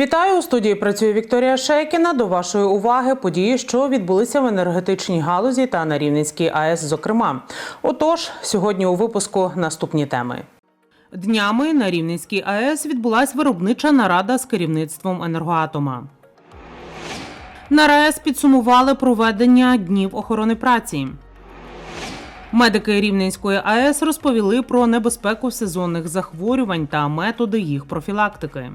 Вітаю у студії. Працює Вікторія Шейкіна. До вашої уваги події, що відбулися в енергетичній галузі та на Рівненській АЕС. Зокрема, отож, сьогодні у випуску наступні теми. Днями на Рівненській АЕС відбулася виробнича нарада з керівництвом енергоатома. На РАЕС підсумували проведення днів охорони праці. Медики Рівненської АЕС розповіли про небезпеку сезонних захворювань та методи їх профілактики.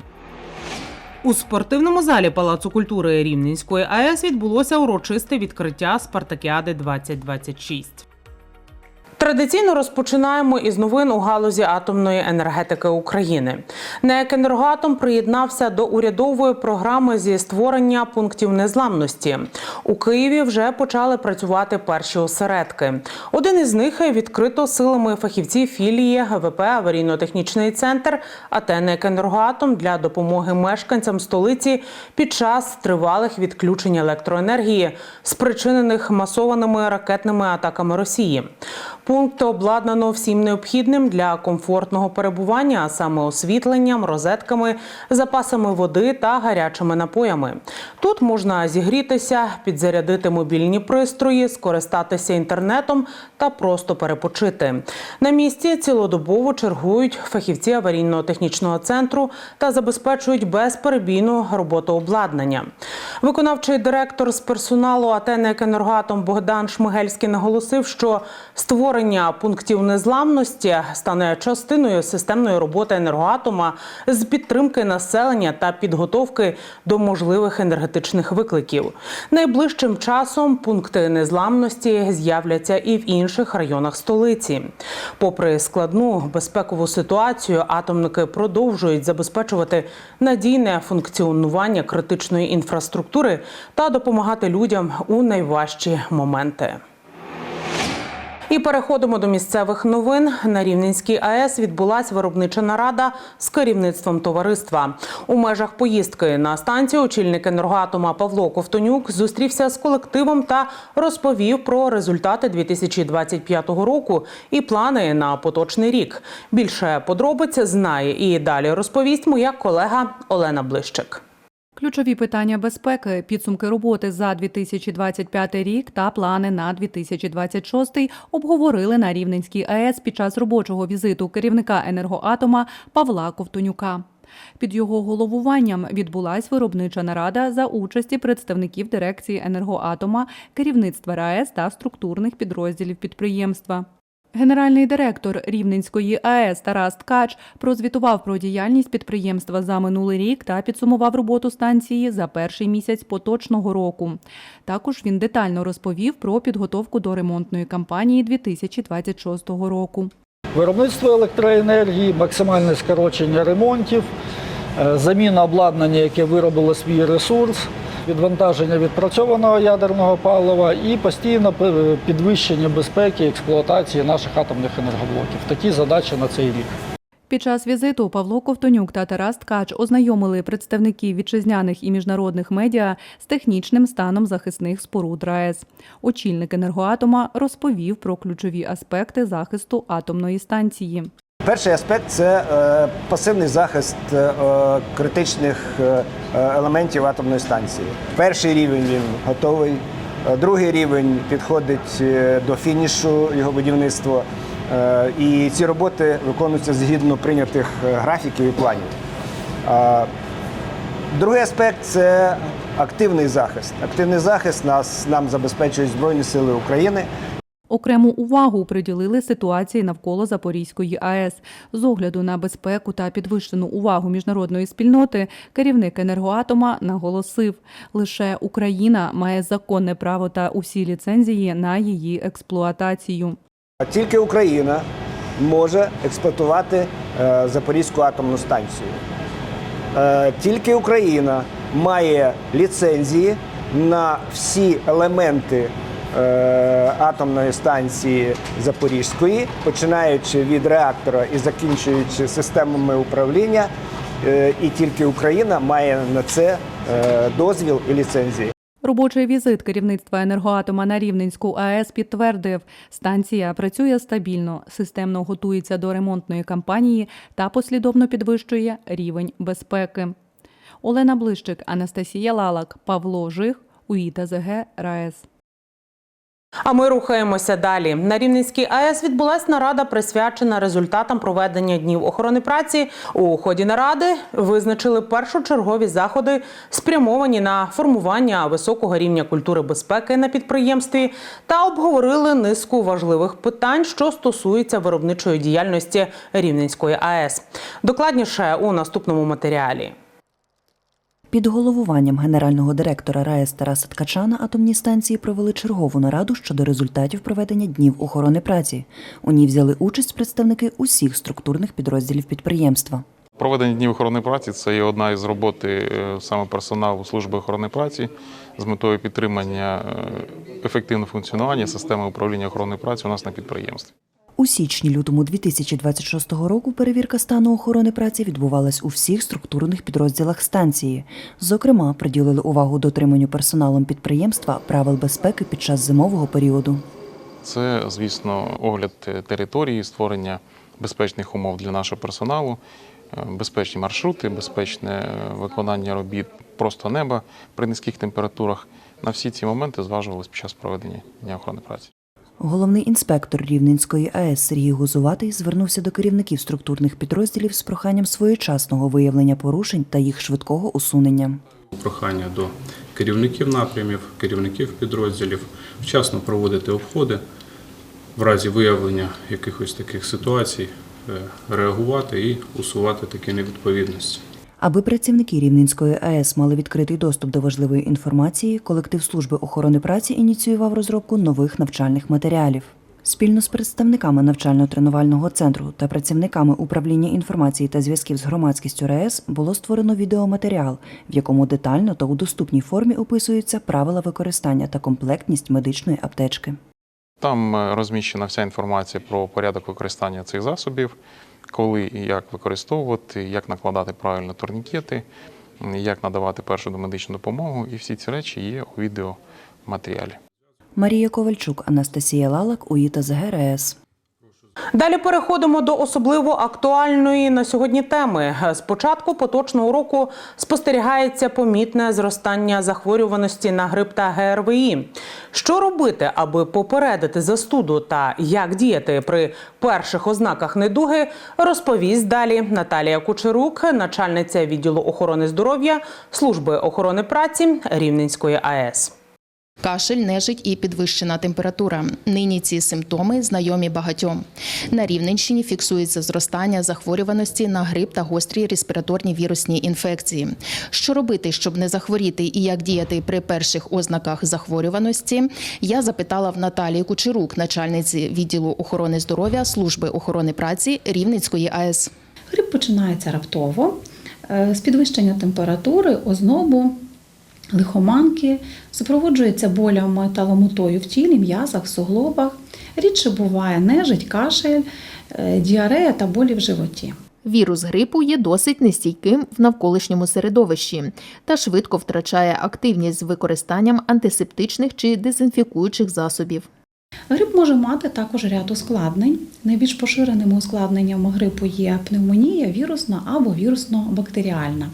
У спортивному залі Палацу культури Рівненської АЕС відбулося урочисте відкриття Спартакіади 2026. Традиційно розпочинаємо із новин у галузі атомної енергетики України. НЕК «Енергоатом» приєднався до урядової програми зі створення пунктів незламності. У Києві вже почали працювати перші осередки. Один із них відкрито силами фахівців філії ГВП Аварійно-технічний центр АТ «НЕК «Енергоатом» для допомоги мешканцям столиці під час тривалих відключень електроенергії, спричинених масованими ракетними атаками Росії. Пункт обладнано всім необхідним для комфортного перебування, а саме освітленням, розетками, запасами води та гарячими напоями. Тут можна зігрітися, підзарядити мобільні пристрої, скористатися інтернетом та просто перепочити. На місці цілодобово чергують фахівці аварійно-технічного центру та забезпечують безперебійну роботу обладнання. Виконавчий директор з персоналу АТ «НЕК «Енергоатом» Богдан Шмигельський наголосив, що створення пунктів незламності стане частиною системної роботи енергоатома з підтримки населення та підготовки до можливих енергетичних викликів. Найближчим часом пункти незламності з'являться і в інших районах столиці. Попри складну безпекову ситуацію, атомники продовжують забезпечувати надійне функціонування критичної інфраструктури та допомагати людям у найважчі моменти. І переходимо до місцевих новин. На Рівненській АЕС відбулася виробнича нарада з керівництвом товариства. У межах поїздки на станцію очільник енергоатома Павло Ковтонюк зустрівся з колективом та розповів про результати 2025 року і плани на поточний рік. Більше подробиць знає і далі розповість моя колега Олена Блищик. Ключові питання безпеки, підсумки роботи за 2025 рік та плани на 2026 обговорили на Рівненській АЕС під час робочого візиту керівника енергоатома Павла Ковтонюка. Під його головуванням відбулась виробнича нарада за участі представників дирекції енергоатома, керівництва РАЕС та структурних підрозділів підприємства. Генеральний директор Рівненської АЕС Тарас Ткач прозвітував про діяльність підприємства за минулий рік та підсумував роботу станції за перший місяць поточного року. Також він детально розповів про підготовку до ремонтної кампанії 2026 року. Виробництво електроенергії, максимальне скорочення ремонтів, е, заміна обладнання, яке виробило свій ресурс, відвантаження відпрацьованого ядерного палива і постійне пи- підвищення безпеки експлуатації наших атомних енергоблоків. Такі задачі на цей рік. Під час візиту Павло Ковтонюк та Тарас Ткач ознайомили представників вітчизняних і міжнародних медіа з технічним станом захисних споруд РаЕС. Очільник енергоатома розповів про ключові аспекти захисту атомної станції. Перший аспект це е, пасивний захист е, критичних е, елементів атомної станції. Перший рівень він готовий, е, другий рівень підходить е, до фінішу його будівництва. Е, і ці роботи виконуються згідно прийнятих е, графіків і планів. Е, Другий аспект це активний захист. Активний захист нас нам забезпечують Збройні Сили України. Окрему увагу приділили ситуації навколо Запорізької АЕС. З огляду на безпеку та підвищену увагу міжнародної спільноти керівник енергоатома наголосив, лише Україна має законне право та усі ліцензії на її експлуатацію. Тільки Україна може експлуатувати е, Запорізьку атомну станцію. Е, Тільки Україна має ліцензії на всі елементи атомної станції Запорізької, починаючи від реактора і закінчуючи системами управління. Е, І тільки Україна має на це е, дозвіл і ліцензії. Робочий візит керівництва енергоатома на Рівненську АЕС підтвердив, станція працює стабільно, системно готується до ремонтної кампанії та послідовно підвищує рівень безпеки. Олена Блищик, Анастасія Лалак, Павло Жих, УІТАЗГ РаЕС. А ми рухаємося далі. На Рівненській АЕС відбулась нарада, присвячена результатам проведення днів охорони праці. У ході наради визначили першочергові заходи, спрямовані на формування високого рівня культури безпеки на підприємстві, та обговорили низку важливих питань, що стосуються виробничої діяльності Рівненської АЕС. Докладніше у наступному матеріалі. Під головуванням генерального директора РаЕС Тараса Ткача на атомній станції провели чергову нараду щодо результатів проведення днів охорони праці. У ній взяли участь представники усіх структурних підрозділів підприємства. Проведення днів охорони праці це є одна із роботи е, саме персоналу служби охорони праці з метою підтримання е, ефективного функціонування системи управління охорони праці у нас на підприємстві. У січні-лютому 2026 року перевірка стану охорони праці відбувалась у всіх структурних підрозділах станції. Зокрема, приділили увагу дотриманню персоналом підприємства правил безпеки під час зимового періоду. Це, звісно, огляд території, створення безпечних умов для нашого персоналу, е, безпечні маршрути, безпечне е, виконання робіт просто неба при низьких температурах. На всі ці моменти зважувалися під час проведення дня охорони праці. Головний інспектор Рівненської АЕС Сергій Гузуватий звернувся до керівників структурних підрозділів з проханням своєчасного виявлення порушень та їх швидкого усунення. прохання до керівників напрямів, керівників підрозділів вчасно проводити обходи в разі виявлення якихось таких ситуацій, е, реагувати і усувати такі невідповідності. Аби працівники Рівненської АЕС мали відкритий доступ до важливої інформації, колектив служби охорони праці ініціював розробку нових навчальних матеріалів. Спільно з представниками навчально-тренувального центру та працівниками управління інформації та зв'язків з громадськістю РаЕС було створено відеоматеріал, в якому детально та у доступній формі описуються правила використання та комплектність медичної аптечки. Там е, розміщена вся інформація про порядок використання цих засобів, коли і як використовувати, як накладати правильно турнікети, як надавати першу домедичну допомогу. І всі ці речі є у відеоматеріалі. Марія Ковальчук, Анастасія Лалак, УІТА ЗГРС. Далі переходимо до особливо актуальної на сьогодні теми. З початку поточного року спостерігається помітне зростання захворюваності на грип та ГРВІ. Що робити, аби попередити застуду та як діяти при перших ознаках недуги, розповість далі Наталія Кучерук, начальниця відділу охорони здоров'я служби охорони праці Рівненської АЕС. Кашель, нежить і підвищена температура. Нині ці симптоми знайомі багатьом. На Рівненщині фіксується зростання захворюваності на грип та гострі респіраторні вірусні інфекції. Що робити, щоб не захворіти, і як діяти при перших ознаках захворюваності, я запитала в Наталії Кучерук, начальниці відділу охорони здоров'я служби охорони праці Рівненської АЕС. Грип починається раптово е, з підвищення температури, ознобу, лихоманки, супроводжується болями та ломотою в тілі, м'язах, суглобах. Рідше буває нежить, кашель, е, діарея та болі в животі. Вірус грипу є досить нестійким в навколишньому середовищі та швидко втрачає активність з використанням антисептичних чи дезінфікуючих засобів. Грип може мати також ряд ускладнень. Найбільш поширеними ускладненнями грипу є пневмонія, вірусна або вірусно-бактеріальна.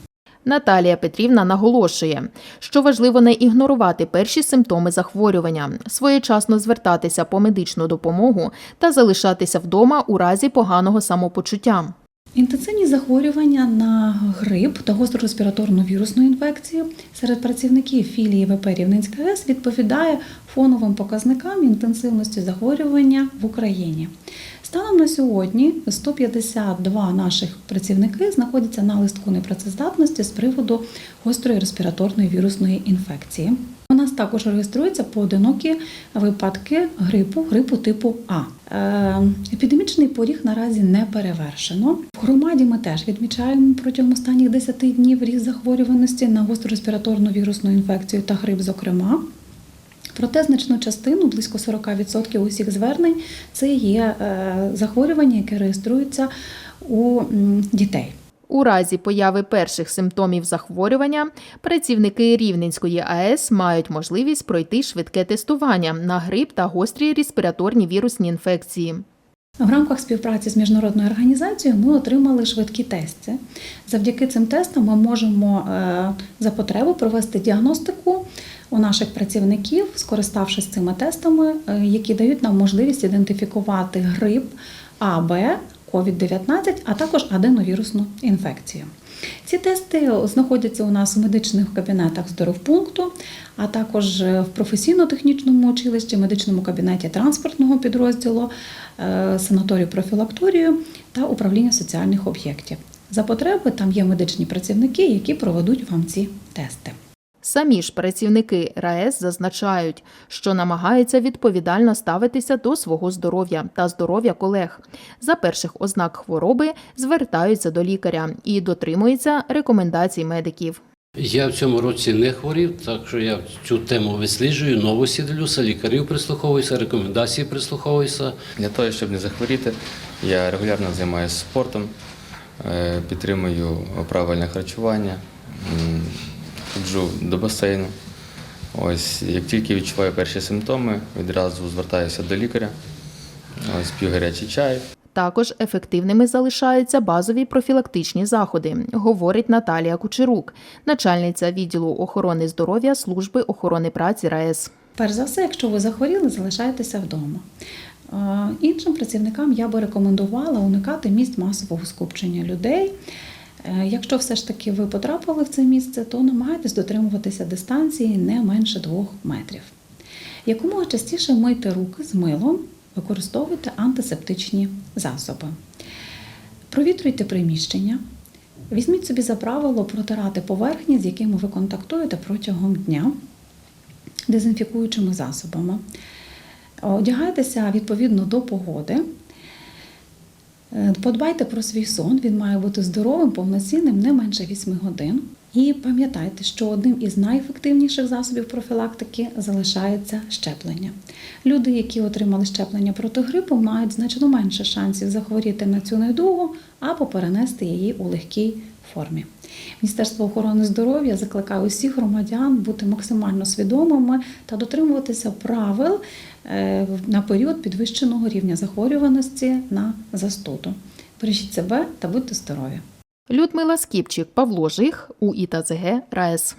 Наталія Петрівна наголошує, що важливо не ігнорувати перші симптоми захворювання, своєчасно звертатися по медичну допомогу та залишатися вдома у разі поганого самопочуття. Інтенсивні захворювання на грип та гостру респіраторну вірусну інфекцію серед працівників філії ВП Рівненська АЕС відповідає фоновим показникам інтенсивності захворювання в Україні. Станом на сьогодні 152 наших працівники знаходяться на листку непрацездатності з приводу гострої респіраторної вірусної інфекції. У нас також реєструються поодинокі випадки грипу, грипу типу А. Е, Епідемічний поріг наразі не перевершено. В громаді ми теж відмічаємо протягом останніх 10 днів ріст захворюваності на гостру респіраторну вірусну інфекцію та грип, зокрема. Проте значну частину, близько 40% усіх звернень, це є е, захворювання, яке реєструється у дітей. У разі появи перших симптомів захворювання працівники Рівненської АЕС мають можливість пройти швидке тестування на грип та гострі респіраторні вірусні інфекції. В рамках співпраці з міжнародною організацією ми отримали швидкі тести. Завдяки цим тестам ми можемо е, за потребу провести діагностику у наших працівників, скориставшись цими тестами, е, які дають нам можливість ідентифікувати грип А, Б, COVID-19, а також аденовірусну інфекцію. Ці тести знаходяться у нас у медичних кабінетах здоровпункту, а також в професійно-технічному училищі, медичному кабінеті транспортного підрозділу, е, санаторію профілакторію та управління соціальних об'єктів. За потреби там є медичні працівники, які проведуть вам ці тести. Самі ж працівники РаЕС зазначають, що намагаються відповідально ставитися до свого здоров'я та здоров'я колег. За перших ознак хвороби звертаються до лікаря і дотримуються рекомендацій медиків. Я в цьому році не хворів, так що я цю тему висліджую, новості дивлюся, лікарів прислуховуюся, рекомендації прислуховуюся. Для того, щоб не захворіти, я регулярно займаюся спортом, е, підтримую правильне харчування, ходжу до басейну. Ось, як тільки відчуваю перші симптоми, відразу звертаюся до лікаря, ось, п'ю гарячий чай. Також ефективними залишаються базові профілактичні заходи, говорить Наталія Кучерук, начальниця відділу охорони здоров'я служби охорони праці РаЕС. Перш за все, якщо ви захворіли, залишайтеся вдома. Е, Іншим працівникам я би рекомендувала уникати місць масового скупчення людей. Е, Якщо все ж таки ви потрапили в це місце, то намагайтесь дотримуватися дистанції не менше двох метрів. Якомога частіше мийте руки з милом, використовуйте антисептичні засоби. Провітрюйте приміщення. Візьміть собі за правило протирати поверхні, з якими ви контактуєте протягом дня дезінфікуючими засобами. Одягайтеся відповідно до погоди. Е, Подбайте про свій сон, він має бути здоровим, повноцінним, не менше 8 годин. І пам'ятайте, що одним із найефективніших засобів профілактики залишається щеплення. Люди, які отримали щеплення проти грипу, мають значно менше шансів захворіти на цю недугу або перенести її у легкій формі. Міністерство охорони здоров'я закликає усіх громадян бути максимально свідомими та дотримуватися правил на період підвищеного рівня захворюваності на застуду. Бережіть себе та будьте здорові! Людмила Скіпчик, Павло Жих, УІТАЗГ РаЕС.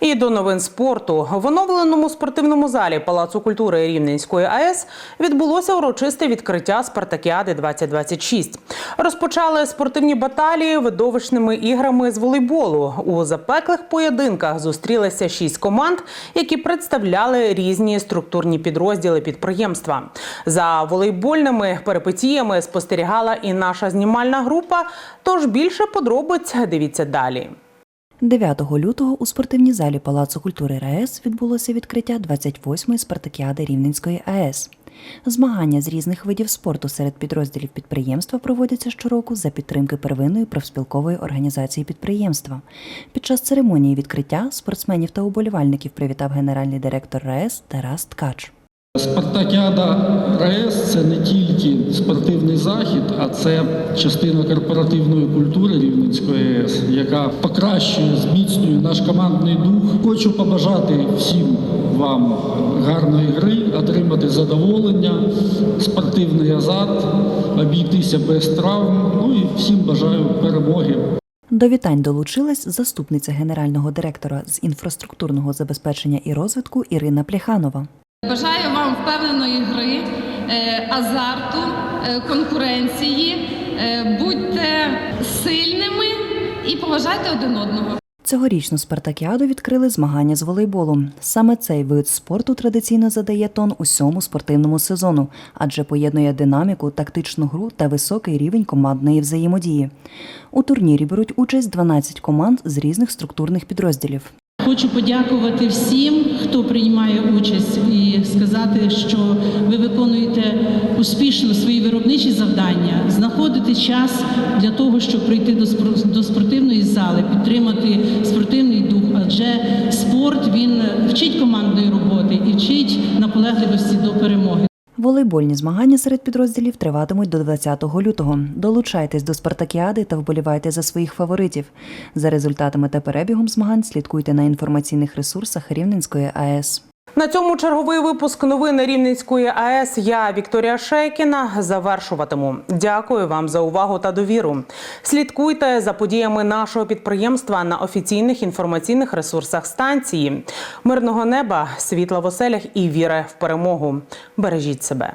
І до новин спорту в оновленому спортивному залі Палацу культури Рівненської АЕС відбулося урочисте відкриття Спартакіади 2026 Розпочали спортивні баталії видовищними іграми з волейболу. У запеклих поєдинках зустрілися шість команд, які представляли різні структурні підрозділи підприємства. За волейбольними перипетіями спостерігала і наша знімальна група. Тож більше подробиць дивіться далі. 9 лютого у спортивній залі Палацу культури РаЕС відбулося відкриття 28-ї спартакіади Рівненської АЕС. Змагання з різних видів спорту серед підрозділів підприємства проводяться щороку за підтримки первинної профспілкової організації підприємства. Під час церемонії відкриття спортсменів та уболівальників привітав генеральний директор РаЕС Тарас Ткач. Спартакіада РаЕС це не тільки спортивний захід, а це частина корпоративної культури Рівненської АЕС, яка покращує, зміцнює наш командний дух. Хочу побажати всім вам гарної гри, отримати задоволення, спортивний азарт, обійтися без травм. Ну і всім бажаю перемоги. До вітань долучилась заступниця генерального директора з інфраструктурного забезпечення і розвитку Ірина Пляханова. Бажаю вам впевненої гри, е, азарту, е, конкуренції. Е, Будьте сильними і поважайте один одного. Цьогорічну спартакіаду відкрили змагання з волейболу. Саме цей вид спорту традиційно задає тон усьому спортивному сезону, адже поєднує динаміку, тактичну гру та високий рівень командної взаємодії. У турнірі беруть участь 12 команд з різних структурних підрозділів. Хочу подякувати всім, хто приймає участь, і сказати, що ви виконуєте успішно свої виробничі завдання, знаходите час для того, щоб прийти до спортивної зали, підтримати спортивний дух. Адже спорт він вчить командної роботи і вчить наполегливості до перемоги. Волейбольні змагання серед підрозділів триватимуть до 20 лютого. Долучайтесь до спартакіади та вболівайте за своїх фаворитів. За результатами та перебігом змагань слідкуйте на інформаційних ресурсах Рівненської АЕС. На цьому черговий випуск новини Рівненської АЕС. Я Вікторія Шейкіна завершуватиму. Дякую вам за увагу та довіру. Слідкуйте за подіями нашого підприємства на офіційних інформаційних ресурсах станції. Мирного неба, світла в оселях і віри в перемогу. Бережіть себе.